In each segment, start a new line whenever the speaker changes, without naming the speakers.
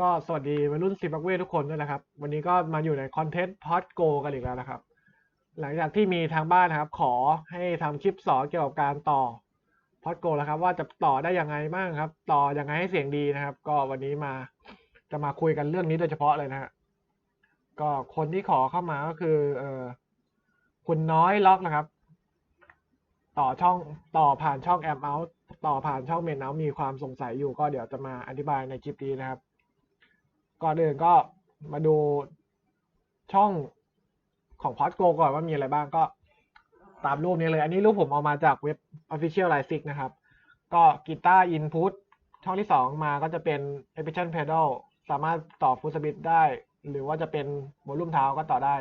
ก็สวัสดีวัยรุ่นซิบักเวทุกคนด้วยนะครับ วันนี้ก็มาอยู่ในคอนเทนต์พอดโกกันอีกแล้วนะครับ หลังจากที่มีทางบ้านนะครับ ขอให้ทำคลิปสอนเกี่ยวกับการต่อพอดโกแล้วครับ ว่าจะต่อได้ยังไงบ้างครับ ต่อยังไงให้เสียงดีนะครับ ก็วันนี้มาจะมาคุยกันเรื่องนี้โดยเฉพาะเลยนะฮะก็คนที่ขอเข้ามาก็คือเออคุณน้อยล็อกนะครับ ต่อช่องต่อผ่านช่องแอมเมาต่อผ่านช่องเมนเมามีความสงสัยอยู่ก็เดี๋ยวจะมาอธิบายในคลิปนี้นะครับ ก่อนอื่นก็มาดูช่องของพอดโกก่อนว่ามีอะไรบ้างก็ตามรูปนี้เลย อันนี้รูปผมเอามาจากเว็บ Official l i ซิกนะครับ ก็กีตาร์อินพุตช่องที่สองมาก็จะเป็น e f f i c i e n Pedal สามารถต่อฟูส p ิ d ได้ หรือว่าจะเป็นโวลูมเท้าก็ต่อได้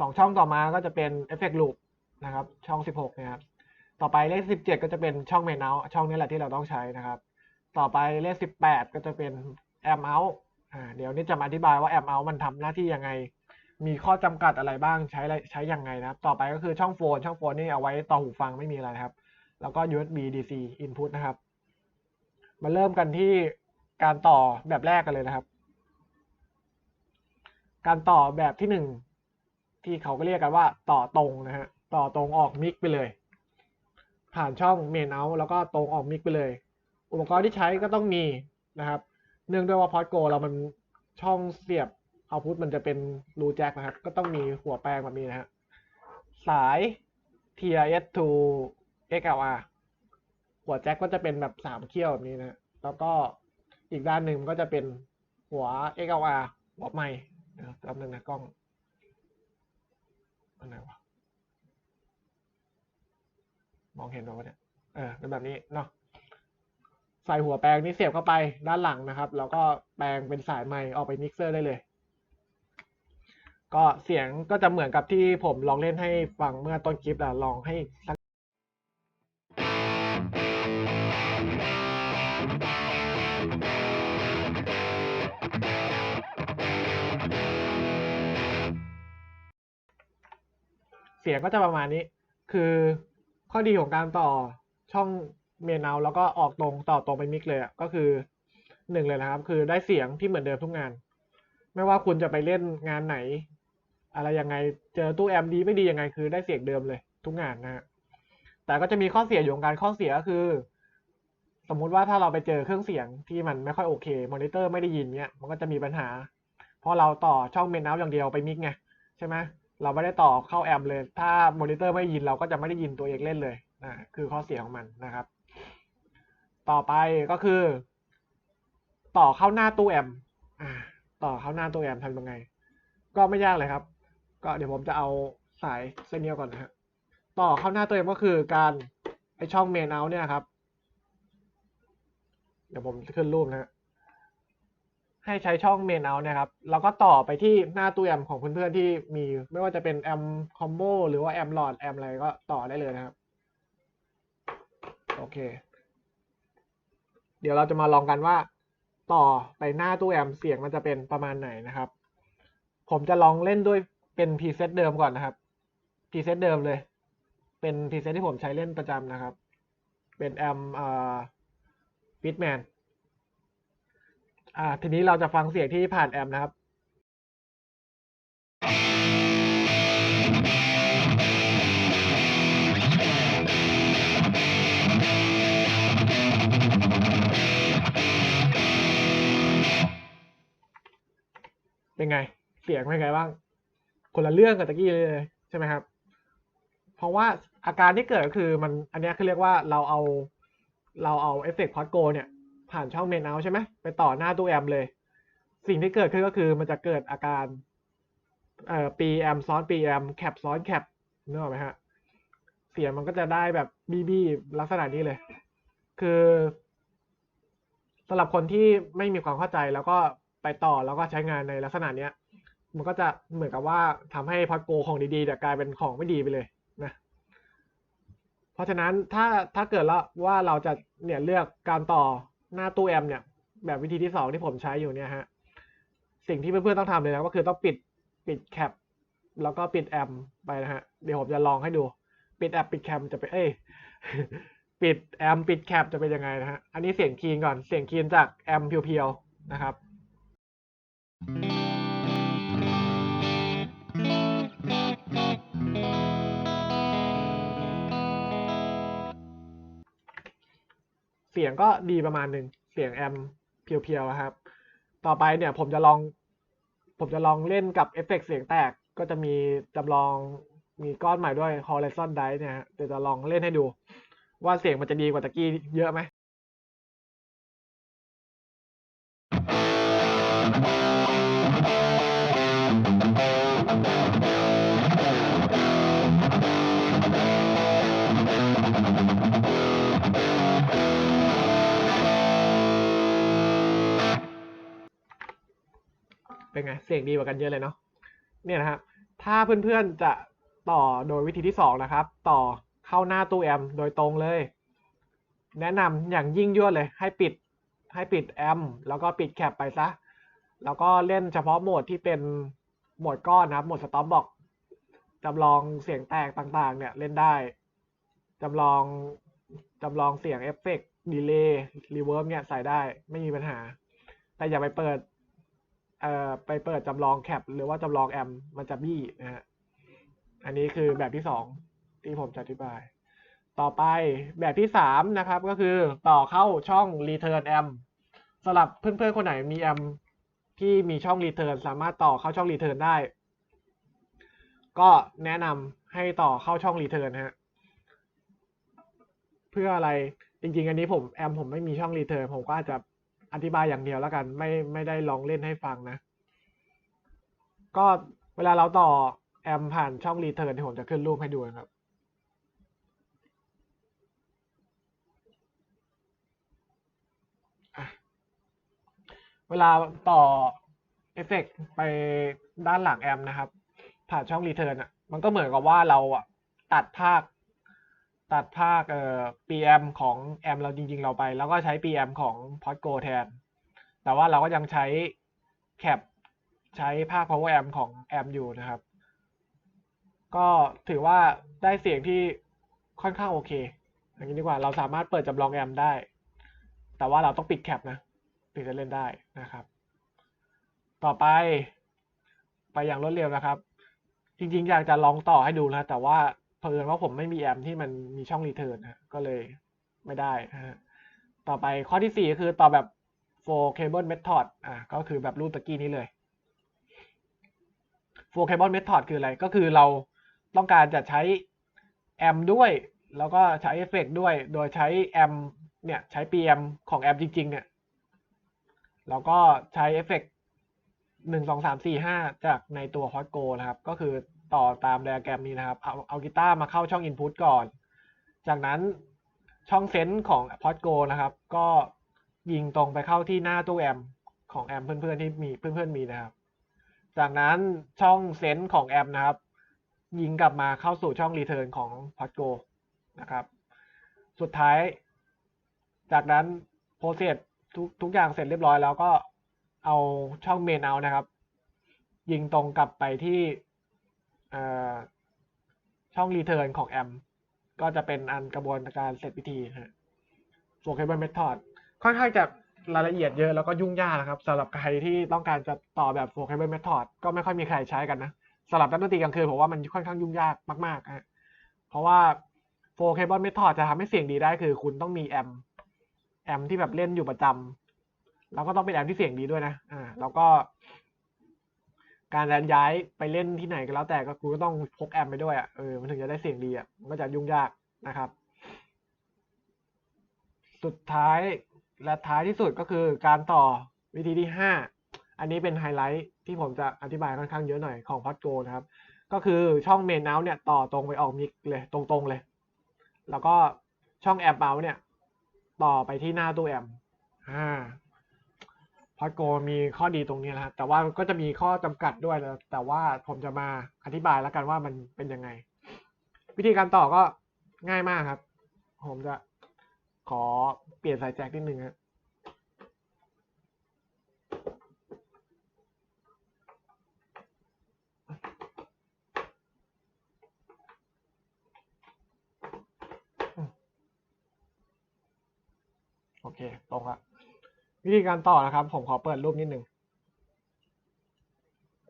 สองช่องต่อมาก็จะเป็น Effect Loop นะครับ ช่องสิบหกนะครับ ต่อไปเลขสิบเจ็ดก็จะเป็นช่องเมนเ u ช่องนี้แหละที่เราต้องใช้นะครับ ต่อไปเลขสิบแปดก็จะเป็นแอมเ u อ่าเดี๋ยวนี้จะมาอธิบายว่าแอมเ u มันทำหน้าที่ยังไง มีข้อจำกัดอะไรบ้างใช้ใช้ยังไงนะครับ ต่อไปก็คือช่องโฟน ช่องโฟนนี่เอาไว้ต่อหูฟังไม่มีอะไรครับ แล้วก็ USB DC input นะครับ มาเริ่มกันที่การต่อแบบแรกกันเลยนะครับ การต่อแบบที่หนึ่งที่เขาก็เรียกกันว่าต่อตรงนะฮะต่อตรงออกมิกไปเลย ผ่านช่องเมนเอาแล้วก็ตรงออกมิกไปเลย อุปกรณ์ที่ใช้ก็ต้องมีนะครับ เนื่องด้วยว่าพอดโกเรามันช่องเสียบเอาพุทมันจะเป็นรูแจ็คนะครับ ก็ต้องมีหัวแปลงแบบนี้นะฮะสาย TRS to XLR หัวแจ็คก็จะเป็นแบบสามเขี้ยวแบบนี้นะแล้วก็อีกด้านหนึ่งก็จะเป็นหัว XLR หัวใหม่นะครับแป๊บนึงนะกล้องอันไหนวะมองเห็นไหมวะเนี่ยเออเป็นแบบนี้เนาะ ส่หัวแปลงนี้เสียบเข้าไปด้านหลังนะครับ แล้วก็แปลงเป็นสายไมค์ออกไปมิกเซอร์ได้เลย ก็เสียงก็จะเหมือนกับที่ผมลองเล่นให้ฟังเมื่อต้นคลิปอะลองให้สักเสียงก็จะประมาณนี้ คือข้อดีของการต่อช่อง เมนเอาแล้วก็ออกตรงต่อตรงไปมิกเลยอะก็คือหนึ่งเลยนะครับ คือได้เสียงที่เหมือนเดิมทุกงาน ไม่ว่าคุณจะไปเล่นงานไหน อะไรยังไงเจอตู้แอมดีไม่ดียังไงคือได้เสียงเดิมเลย ทุกงานนะฮะแต่ก็จะมีข้อเสียอยู่ของการข้อเสียก็คือ สมมุติว่าถ้าเราไปเจอเครื่องเสียงที่มันไม่ค่อยโอเคมอนิเตอร์ไม่ได้ยินเนี้ยมันก็จะมีปัญหา เพราะเราต่อช่องเมนเอาอย่างเดียวไปมิกไงใช่ไหมเราไม่ได้ต่อเข้าแอมเลย ถ้ามอนิเตอร์ไม่ยินเราก็จะไม่ได้ยินตัวเองเล่นเลยนะคือข้อเสียของมันนะครับ ต่อไปก็คือ ต่อเข้าหน้าตู้แอมต่อเข้าหน้าตู้แอมทำยังไง ก็ไม่ยากเลยครับ ก็เดี๋ยวผมจะเอาสายเส้นเดียวก่อนนะฮะต่อเข้าหน้าตัวเองก็คือการไอช่องเมนเอาเนี่ยครับ เดี๋ยวผมขึ้นรูปนะฮะให้ใช้ช่องเมนเอาเนี่ยครับแล้วก็ต่อไปที่หน้าตู้แอมของเพื่อนๆที่มีไม่ว่าจะเป็นแอมคอมโบหรือว่าแอมหลอดแอมอะไรก็ต่อได้เลยนะครับ โอเค เดี๋ยวเราจะมาลองกันว่า ต่อไปหน้าตู้แอมเสียงมันจะเป็นประมาณไหนนะครับ ผมจะลองเล่นด้วยเป็นพรีเซตเดิมก่อนนะครับพรีเซตเดิมเลย เป็นพรีเซตที่ผมใช้เล่นประจำนะครับ เป็นแอมอ่าฟิตแมนอ่าทีนี้เราจะฟังเสียงที่ผ่านแอมนะครับ เป็นไง เสียงเป็นไงบ้าง คนละเรื่องกับตะกี้เลยใช่ไหมครับ เพราะว่าอาการที่เกิดก็คือมันอันนี้คือเรียกว่าเราเอาเราเอาเอฟเฟกต์พอดโกเนี่ย ผ่านช่องเมนเอาใช่ไหมไปต่อหน้าตู้แอมเลย สิ่งที่เกิดขึ้นก็คือมันจะเกิดอาการเอ่อปีแอมซ้อนปีแอมแคปซ้อนแคปนึกออกไหมฮะเสียงมันก็จะได้แบบบีบีลักษณะนี้เลย คือสำหรับคนที่ไม่มีความเข้าใจแล้วก็ ไปต่อแล้วก็ใช้งานในลักษณะเนี้ย มันก็จะเหมือนกับว่าทำให้พอโกของดีๆแต่กลายเป็นของไม่ดีไปเลยนะเพราะฉะนั้นถ้าถ้าเกิดแล้วว่าเราจะเนี่ยเลือกการต่อหน้าตู้แอมเนี่ยแบบวิธีที่สองที่ผมใช้อยู่เนี่ยฮะสิ่งที่เพื่อนๆต้องทำเลยนะก็คือต้องปิดปิดแคปแล้วก็ปิดแอมไปนะฮะเดี๋ยวผมจะลองให้ดูปิดแอปปิดแคมจะเป็นเอ้ยปิดแอมปิดแคปจะเป็นยังไงนะฮะ อันนี้เสียงคีนก่อน เสียงคีนจากแอมเพียวๆนะครับ เสียงก็ดีประมาณหนึ่งเสียงแอมเพียวๆนะครับ ต่อไปเนี่ยผมจะลอง ผมจะลองเล่นกับเอฟเฟกต์เสียงแตกก็จะมีจำลองมีก้อนใหม่ด้วย Horizon Dice เนี่ยเดี๋ยวจะลองเล่นให้ดู ว่าเสียงมันจะดีกว่าตะกี้เยอะไหม เป็นไง เสียงดีกว่ากันเยอะเลยเนาะเนี่ยนะครับถ้าเพื่อนๆจะต่อโดยวิธีที่สองนะครับ ต่อเข้าหน้าตู้แอมโดยตรงเลย แนะนำอย่างยิ่งยวดเลย ให้ปิดให้ปิดแอมแล้วก็ปิดแคปไปซะ แล้วก็เล่นเฉพาะโหมดที่เป็นโหมดก้อนนะครับ โหมดสต็อปบอกจำลองเสียงแตกต่างๆ เนี่ยเล่นได้จำลองจำลองเสียงเอฟเฟกต์ดีเลย์รีเวิร์บเนี่ยใส่ได้ไม่มีปัญหา แต่อย่าไปเปิด เอ่อไปเปิดจำลองแคปหรือว่าจำลองแอมมันจะบี้นะฮะอันนี้คือแบบที่สองที่ผมจะอธิบาย ต่อไปแบบที่สามนะครับก็คือต่อเข้าช่อง Return Amp สำหรับเพื่อนๆคนไหนมีแอมที่มีช่อง Return สามารถต่อเข้าช่อง Return ได้ ก็แนะนำให้ต่อเข้าช่อง Return นะฮะเพื่ออะไรจริงๆ อันนี้ผมแอมผมไม่มีช่อง Return ผมก็อาจจะ อธิบายอย่างเดียวแล้วกัน ไม่ไม่ได้ลองเล่นให้ฟังนะ ก็เวลาเราต่อแอมผ่านช่อง Return ที่ผมจะขึ้นรูปให้ดูนะครับเวลาต่อเอฟเฟกต์ไปด้านหลังแอมนะครับ ผ่านช่อง Return อะมันก็เหมือนกับว่าเราอะตัดภาค ตัดภาคเอ่อ PM ของแอมเราจริง ๆ เราไป แล้วก็ใช้ PM ของ Podgo แทน แต่ว่าเราก็ยังใช้แคปใช้ภาค Power Amp ของแอมอยู่นะครับ ก็ถือว่าได้เสียงที่ค่อนข้างโอเคอย่างนี้ดีกว่าเราสามารถเปิดจำลองแอมได้ แต่ว่าเราต้องปิดแคปนะถึงจะเล่นได้นะครับ ต่อไป ไปอย่างรวดเร็วนะครับ จริง ๆ อยากจะลองต่อให้ดูนะแต่ว่า เพิ่นว่าผมไม่มีแอมที่มันมีช่องรีเทิร์นนะก็เลยไม่ได้ฮะต่อไปข้อที่สี่ก็คือต่อแบบ for cable method อะก็คือแบบรูปตะกี้นี้เลย for cable method คืออะไร ก็คือเราต้องการจะใช้แอมด้วย แล้วก็ใช้เอฟเฟกต์ด้วย โดยใช้แอมเนี่ยใช้ PM ของแอมจริง ๆ เนี่ย แล้วก็ใช้เอฟเฟกต์หนึ่งสองสามสี่ห้าจากในตัว Hot Go นะครับ ก็คือ ต่อตามไดอะแกรมนี้นะครับ เอาเอากีตาร์มาเข้าช่อง Input ก่อน จากนั้นช่องเซนส์ของ Hot Go นะครับ ก็ยิงตรงไปเข้าที่หน้าตู้แอมของแอมเพื่อนๆที่มีเพื่อนๆมีนะครับ จากนั้นช่องเซนส์ของแอมนะครับ ยิงกลับมาเข้าสู่ช่อง Return ของ Hot Go นะครับ สุดท้าย จากนั้นโปรเซสทุกทุกอย่างเสร็จเรียบร้อยแล้วก็เอาช่องเมนเอานะครับ ยิงตรงกลับไปที่ ช่องรีเทิร์นของแอมก็จะเป็นอันกระบวนการเสร็จพิธีฮะโฟกัสบนเมธอดค่อนข้างจะรายละเอียดเยอะแล้วก็ยุ่งยากนะครับสำหรับใครที่ต้องการจะต่อแบบโฟกัสบนเมธอดก็ไม่ค่อยมีใครใช้กันนะสำหรับนักดนตรีกลางคืนผมว่ามันค่อนข้างยุ่งยากมากๆฮะเพราะว่าโฟกัสบนเมธอดจะทำให้เสียงดีได้คือ คุณต้องมีแอมแอมที่แบบเล่นอยู่ประจำแล้วก็ต้องเป็นแอมที่เสียงดีด้วยนะอ่าแล้วก็ การย้ายไปเล่นที่ไหนก็แล้วแต่ก็คุณก็ต้องพกแอมไปด้วยอะเออมันถึงจะได้เสียงดีอะมันก็จะยุ่งยากนะครับ สุดท้ายและท้ายที่สุดก็คือการต่อวิธีที่ห้าอันนี้เป็นไฮไลท์ที่ผมจะอธิบายค่อนข้างเยอะหน่อยของพัดโกนะครับ ก็คือช่องเมนเอาเนี่ยต่อตรงไปออกมิกเลยตรงๆเลย แล้วก็ช่องแอมเอาเนี่ย ต่อไปที่หน้าตู้แอมอ่า พอโกมีข้อดีตรงนี้นะฮะแต่ว่าก็จะมีข้อจำกัดด้วยแต่ว่าผมจะมาอธิบายแล้วกันว่ามันเป็นยังไง วิธีการต่อก็ง่ายมากครับ ผมจะขอเปลี่ยนสายแจ็คนิดนึงครับโอเค ตรงละ วิธีการต่อนะครับ ผมขอเปิดรูปนิดหนึ่ง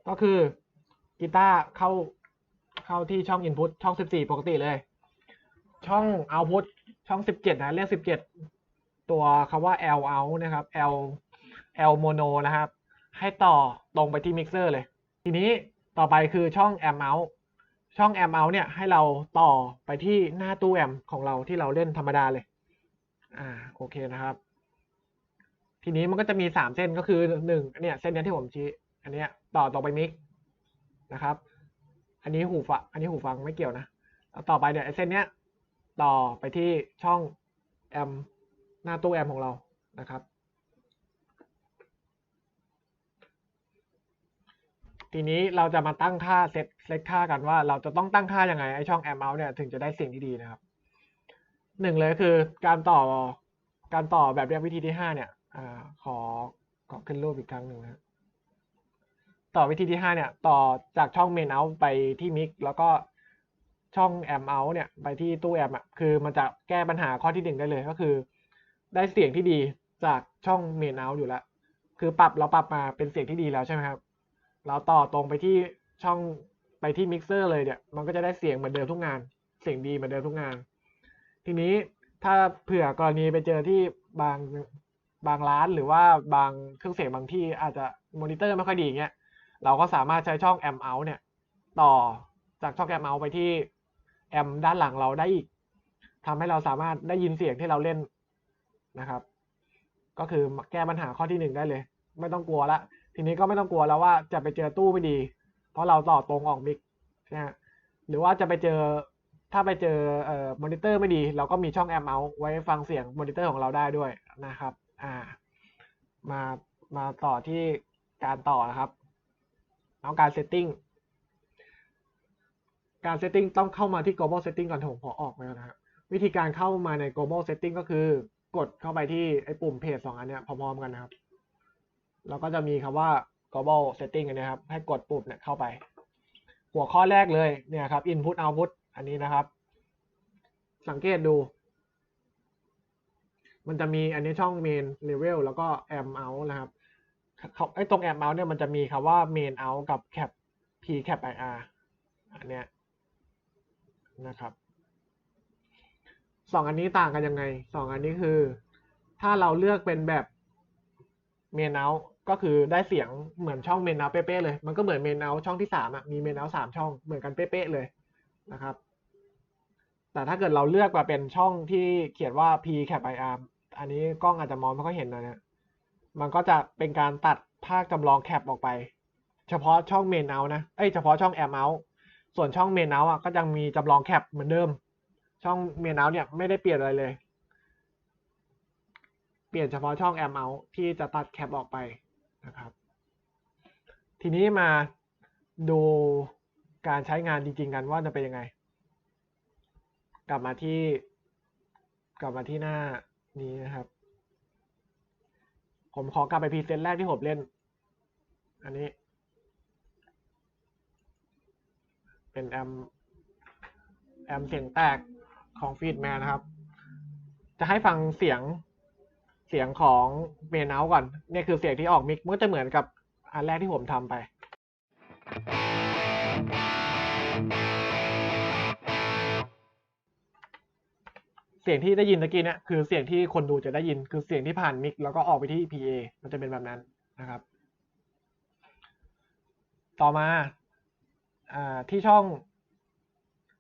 ก็คือกีตาร์เข้าเข้าที่ช่อง Input ช่อง 14 ปกติเลย ช่อง Output ช่อง 17 นะเรียก17 ตัวคำว่า L out นะครับ L L mono นะครับ ให้ต่อตรงไปที่มิกเซอร์เลย ทีนี้ต่อไปคือช่อง amp out ช่อง amp out เนี่ยให้เราต่อไปที่หน้าตู้แอมของเราที่เราเล่นธรรมดาเลย อ่าโอเคนะครับ ทีนี้มันก็จะมีสามเส้นก็คือหนึ่งเนี่ยเส้นนี้ที่ผมชี้ อันเนี้ยต่อต่อไปมิกนะครับ อันนี้หูฟังอันนี้หูฟังไม่เกี่ยวนะแล้วต่อไปเนี่ยไอเส้นเนี้ยต่อไปที่ช่องแอมหน้าตู้แอมของเรานะครับ ทีนี้เราจะมาตั้งค่าเซตเซตค่ากันว่าเราจะต้องตั้งค่ายังไงไอช่องแอมเมาส์เนี่ยถึงจะได้เสียงที่ดีนะครับหนึ่งเลยคือการต่อการต่อแบบเรียกวิธีที่ห้าเนี่ย อ่าขอขอขึ้นรูปอีกครั้งหนึ่งนะต่อวิธีที่ห้าเนี่ย ต่อจากช่องเมนเอาไปที่มิกแล้วก็ช่องแอมเอาเนี่ย ไปที่ตู้แอมอะคือมันจะแก้ปัญหาข้อที่หนึ่งได้เลยก็คือ ได้เสียงที่ดีจากช่องเมนเอาอยู่แล้วคือปรับเราปรับมาเป็นเสียงที่ดีแล้วใช่ไหมครับ เราต่อตรงไปที่ช่องไปที่มิกเซอร์เลยเนี่ย มันก็จะได้เสียงเหมือนเดิมทุกงาน เสียงดีเหมือนเดิมทุกงาน ทีนี้ถ้าเผื่อกรณีไปเจอที่บาง บางร้านหรือว่าบางเครื่องเสียงบางที่อาจจะมอนิเตอร์ไม่ค่อยดีอย่างเงี้ยเราก็สามารถใช้ช่องแอมเอาเนี่ย ต่อจากช่องแอมเอาไปที่แอมด้านหลังเราได้อีกทำให้เราสามารถได้ยินเสียงที่เราเล่นนะครับ ก็คือแก้ปัญหาข้อที่หนึ่งได้เลย ไม่ต้องกลัวละทีนี้ก็ไม่ต้องกลัวแล้วว่าจะไปเจอตู้ไม่ดี เพราะเราต่อตรงออกมิกนะฮะหรือว่าจะไปเจอถ้าไปเจอเอ่อมอนิเตอร์ไม่ดี เราก็มีช่องแอมเอาไว้ฟังเสียงมอนิเตอร์ของเราได้ด้วยนะครับ อ่า มามาต่อที่การต่อนะครับเอาการ setting การ setting ต้องเข้ามาที่ global setting ก่อนผมขอออกไปก่อนนะครับวิธีการเข้ามาใน global setting ก็คือกดเข้าไปที่ไอ้ปุ่มเพจสองอันเนี้ยพร้อมๆกันนะครับ แล้วก็จะมีคำว่า global setting อันเนี้ยครับ ให้กดปุ่มเนี่ยเข้าไป หัวข้อแรกเลยเนี่ยครับ input output อันนี้นะครับ สังเกตดู มันจะมีอันนี้ช่อง main level แล้วก็ amp out นะครับเขาไอ้ตรง amp out เนี่ยมันจะมีคำว่า main out กับ cap p cap ir อันเนี้ยนะครับสองอันนี้ต่างกันยังไงสองอันนี้คือ ถ้าเราเลือกเป็นแบบ main out ก็คือได้เสียงเหมือนช่อง main out เป๊ะๆเลย มันก็เหมือน main out ช่องที่สามอะ มี main out สามช่องเหมือนกันเป๊ะๆเลยนะครับ แต่ถ้าเกิดเราเลือกมาเป็นช่องที่เขียนว่า p cap ir อันนี้กล้องอาจจะมองไม่ค่อยเห็นนะเนี่ยมันก็จะเป็นการตัดภาคจำลองแคปออกไป เฉพาะช่อง main out นะเอ้ยเฉพาะช่อง amp out ส่วนช่อง main out อะก็ยังมีจำลองแคปเหมือนเดิม ช่อง main out เนี่ยไม่ได้เปลี่ยนอะไรเลย เปลี่ยนเฉพาะช่อง amp out ที่จะตัดแคปออกไปนะครับ ทีนี้มาดูการใช้งานจริง ๆ กันว่าจะเป็นยังไง กลับมาที่ กลับมาที่หน้านี้นะครับ ผมขอกลับไปพรีเซนต์แรกที่ผมเล่น อันนี้ เป็นแอมแอมเสียงแตกของฟีดแมนนะครับ จะให้ฟังเสียงเสียงของเมนเอาก่อน เนี่ยคือเสียงที่ออกมิกมันก็จะเหมือนกับอันแรกที่ผมทำไป เสียงที่ได้ยินตะกี้เนี่ยคือเสียงที่คนดูจะได้ยินคือเสียงที่ผ่านมิกแล้วก็ออกไปที่ PA มันจะเป็นแบบนั้นนะครับ ต่อมาอ่าที่ช่อง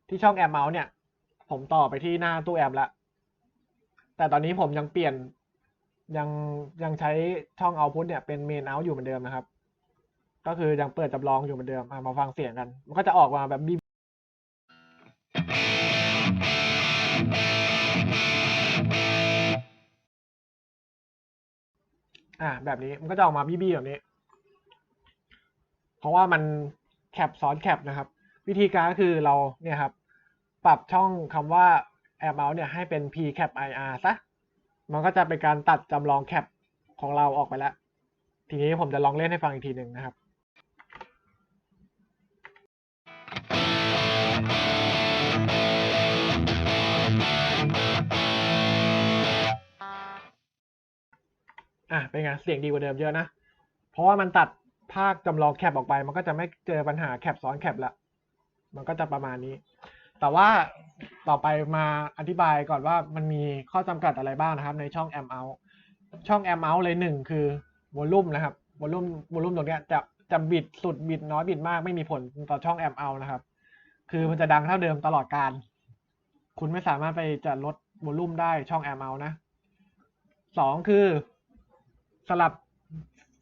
ที่ช่องแอมเมาส์เนี่ย ผมต่อไปที่หน้าตู้แอมแล้วแต่ตอนนี้ผมยังเปลี่ยนยังยังใช้ช่องเอาพุทเนี่ยเป็นเมนเอาอยู่เหมือนเดิมนะครับ ก็คือยังเปิดจำลองอยู่เหมือนเดิมอะมาฟังเสียงกัน มันก็จะออกมาแบบ อ่าแบบนี้มันก็จะออกมาบี้ๆแบบนี้ เพราะว่ามันแคปซ้อนแคปนะครับ วิธีการก็คือเราเนี่ยครับ ปรับช่องคำว่า air mount เนี่ยให้เป็น p cap ir ซะ มันก็จะเป็นการตัดจำลองแคปของเราออกไปแล้ว ทีนี้ผมจะลองเล่นให้ฟังอีกทีหนึ่งนะครับ อะเป็นไงเสียงดีกว่าเดิมเยอะนะ เพราะว่ามันตัดภาคจำลองแคปออกไป มันก็จะไม่เจอปัญหาแคปซ้อนแคปละมันก็จะประมาณนี้ แต่ว่าต่อไปมาอธิบายก่อนว่ามันมีข้อจำกัดอะไรบ้างนะครับ ในช่อง m out ช่อง m out เลยหนึ่งคือวอลลุ่มนะครับวอลลุ่มวอลลุ่มตรงเนี้ยจะจะบิดสุดบิดน้อยบิดมากไม่มีผลต่อช่อง m out นะครับ คือมันจะดังเท่าเดิมตลอดการ คุณไม่สามารถไปจะลดวอลลุ่มได้ช่อง m out นะสองคือ สลับ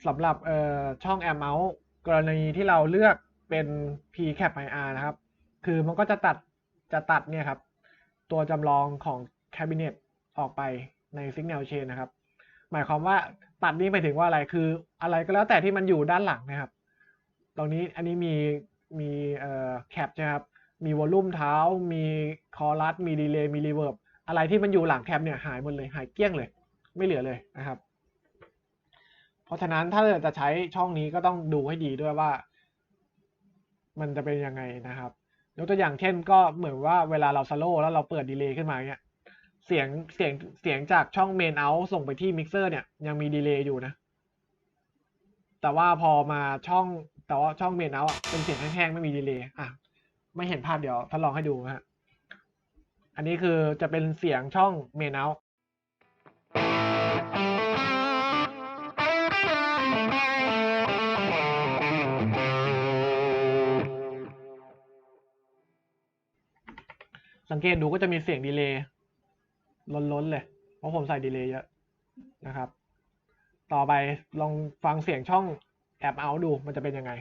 สำหรับเอ่อช่อง a m o u t กรณีที่เราเลือกเป็น p cap ir นะครับ คือมันก็จะตัดจะตัดเนี่ยครับ ตัวจำลองของ cabinet ออกไปใน signal chain นะครับ หมายความว่าตัดนี้ไปถึงว่าอะไรคืออะไรก็แล้วแต่ที่มันอยู่ด้านหลังนะครับ ตรงนี้อันนี้มีมีเอ่อแคปใช่ไหมครับ มีวอลลุ่มเท้า มีคอรัสมีดีเลย์มีรีเวิร์บอะไรที่มันอยู่หลังแคปเนี่ยหายหมดเลยหายเกลี้ยงเลย ไม่เหลือเลยนะครับ เพราะฉะนั้นถ้าจะใช้ช่องนี้ก็ต้องดูให้ดีด้วยว่า มันจะเป็นยังไงนะครับยกตัวอย่างเช่นก็เหมือนว่าเวลาเราสโลว์แล้วเราเปิดดีเลย์ขึ้นมาเนี่ยเสียงเสียงเสียงจากช่องเมนเอาส่งไปที่มิกเซอร์เนี่ยยังมีดีเลย์อยู่นะ แต่ว่าพอมาช่องแต่ว่าช่องเมนเอาเป็นเสียงแห้งๆไม่มีดีเลย์อะไม่เห็นภาพเดี๋ยวทดลองให้ดูนะฮะอันนี้คือจะเป็นเสียงช่องเมนเอา สังเกตดูก็จะมีเสียงดีเลย์ล้นๆเลย เพราะผมใส่ดีเลย์เยอะนะครับ ต่อไปลองฟังเสียงช่องแอบเอาดูมันจะเป็นยังไง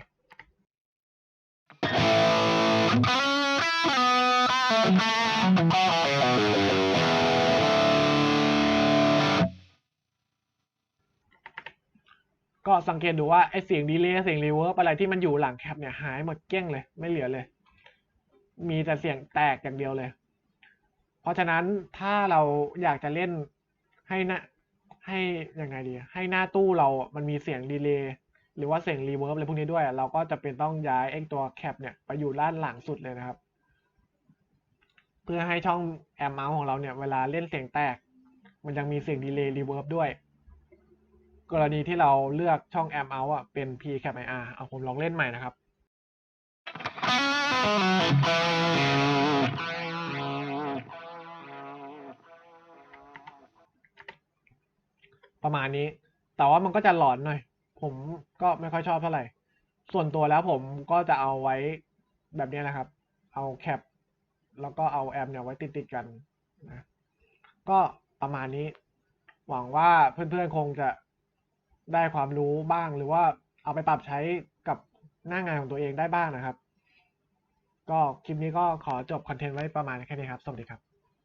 ก็สังเกตดูว่าไอเสียงดีเลย์เสียงรีเวิร์บอะไรที่มันอยู่หลังแคปเนี่ยหายหมดเกลี้ยงเลยไม่เหลือเลย มีแต่เสียงแตกอย่างเดียวเลย เพราะฉะนั้นถ้าเราอยากจะเล่นให้น้าให้ยังไงดี ให้หน้าตู้เรามันมีเสียงดีเลย์หรือว่าเสียงรีเวิร์บอะไรพวกนี้ด้วย เราก็จะเป็นต้องย้ายไอ้ตัวแคปเนี่ยไปอยู่ด้านหลังสุดเลยนะครับ เพื่อให้ช่องแอมเมาส์ของเราเนี่ยเวลาเล่นเสียงแตก มันยังมีเสียงดีเลย์รีเวิร์บด้วย กรณีที่เราเลือกช่องแอมเมาส์อะเป็น p cap ir เอาผมลองเล่นใหม่นะครับ ประมาณนี้ แต่ว่ามันก็จะหลอนหน่อย ผมก็ไม่ค่อยชอบเท่าไหร่ ส่วนตัวแล้วผมก็จะเอาไว้แบบนี้นะครับ เอาแคปแล้วก็เอาแอมเนี่ยไว้ติดติดๆกันนะก็ประมาณนี้ หวังว่าเพื่อนๆคงจะได้ความรู้บ้างหรือว่าเอาไปปรับใช้กับหน้างานของตัวเองได้บ้างนะครับ ก็คลิปนี้ก็ขอจบคอนเทนต์ไว้ประมาณแค่นี้ครับ สวัสดีครับ